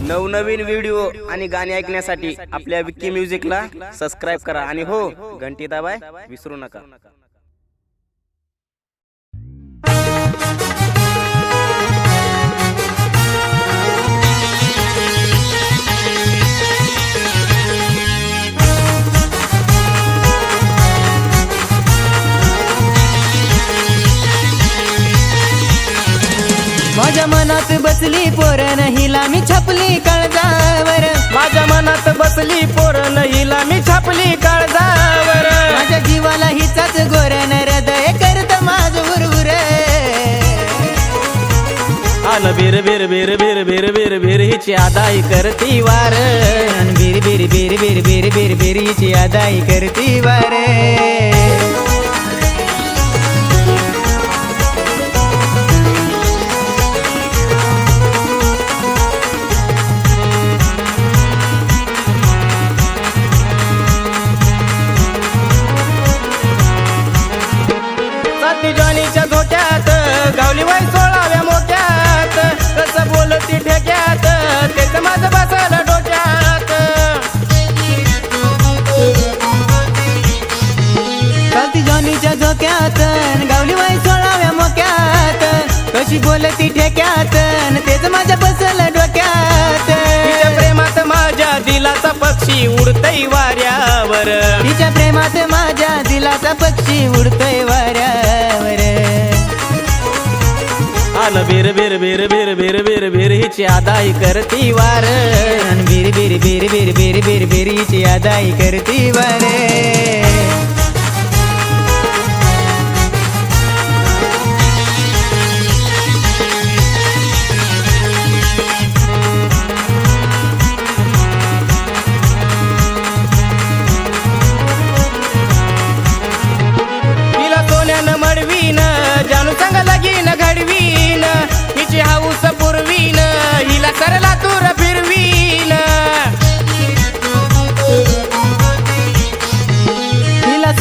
नवनवीन व्हिडिओ आणि गाणी ऐकण्यासाठी आपल्या विक्की म्युझिकला सबस्क्राईब करा. आणि हो घंटी दाबाय विसरू नका. माझ्या मनात बसली पोरण हिला मी छपली काळजावर माझ्या मनात बसली पोरण हिला मी छापली काळजावर माझ्या जीवाला हिचाच गोरण हृदय करत माझ उरउर आन बिर बिर बिर बिर बिर बिर बिर हिची आदाई करती वार बिर बिर बिर बिर बिर बिर बिर हिची अदाई करती वार जॉनीच्या झोक्यात गावली वाई सोळाव्या मोक्यात कशी बोलती ठेक्यात तेच माझ्या बसल डोक्यात तिच्या प्रेमात माझ्या दिलाचा पक्षी उडतई वाऱ्यावर तिच्या प्रेमात माझ्या दिलाचा पक्षी उडतोय वाऱ्यावर आन बिर बिर बिर बिर बिर बिर बिर हिची आदाई करती वार बिर बिर बिर बिर बिर बिर बिर हिची अदाई करती वारे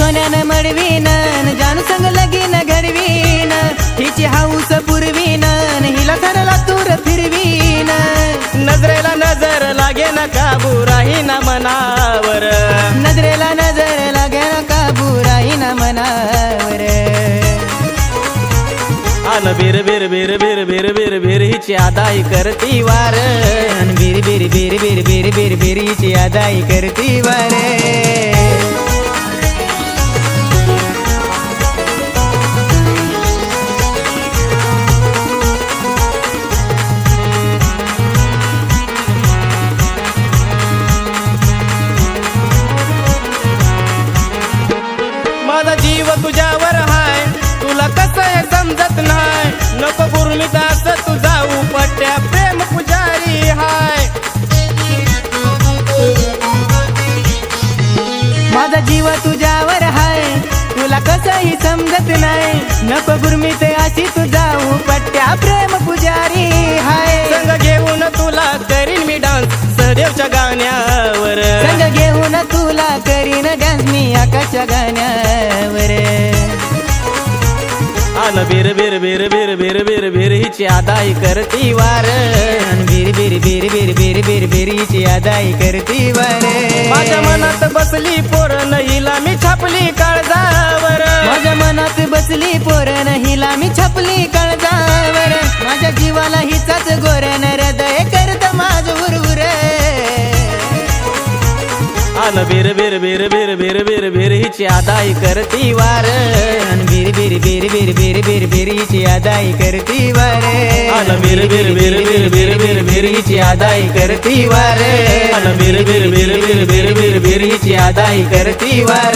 सोन्यानं मडवीन जानू संग लगीन घडवीन हिची हाऊस पुरवीन हिला सरला तूर फिरवीन नजरेला नजर लागे ना काबू राही ना मनावर नजरेला नजर लागे ना काबू राही ना मनावर आन बिर बिर बिर बिर बिर बिर बिर हिची आदाई करती वार बिर बिर बिर बिर बिर बिर बिर हिची अदाई करती वारे समजत नाही. नको गुरमीत असं तू जाऊ पट्ट्या प्रेम पुजारी हाय. माझा जीव तुझ्यावर हाय. तुला कसंही समजत नाही. नको अशी तू जाऊ पट्ट्या प्रेम पुजारी हाय. संग घेऊन तुला करीन मी डान्स सहदेवच्या गाण्यावर. संग घेऊन तुला करीन डान्स मी आकाशच्या गाण्यावर. आन बिर बिर बिर बिर बिर बिर बिर हिची आदाई करती वार बिर बिर बिर बिर बिर बिर बिर हिची अदाई करती वारे माझ्या मनात बसली पोरण हिला मी छापली काळजावर माझ्या मनात बसली पोरण हिला मी छपली काळजावर माझ्या जीवाला हिचाच गोरण हृदय करत माझ उरउर आन बिर बिर बिर बिर बिर बिर बिर हिची आदाई करती वार अन बिर बिर बिर बिर बिर बिर बिर हिची अदाई करती वारे. आन बिर बिर बिर बिर बिर बिर बिर हिची आदाई करती वार. आन बिर बिर बिर बिर बिर बिर बिर हिची आदाई करती वार.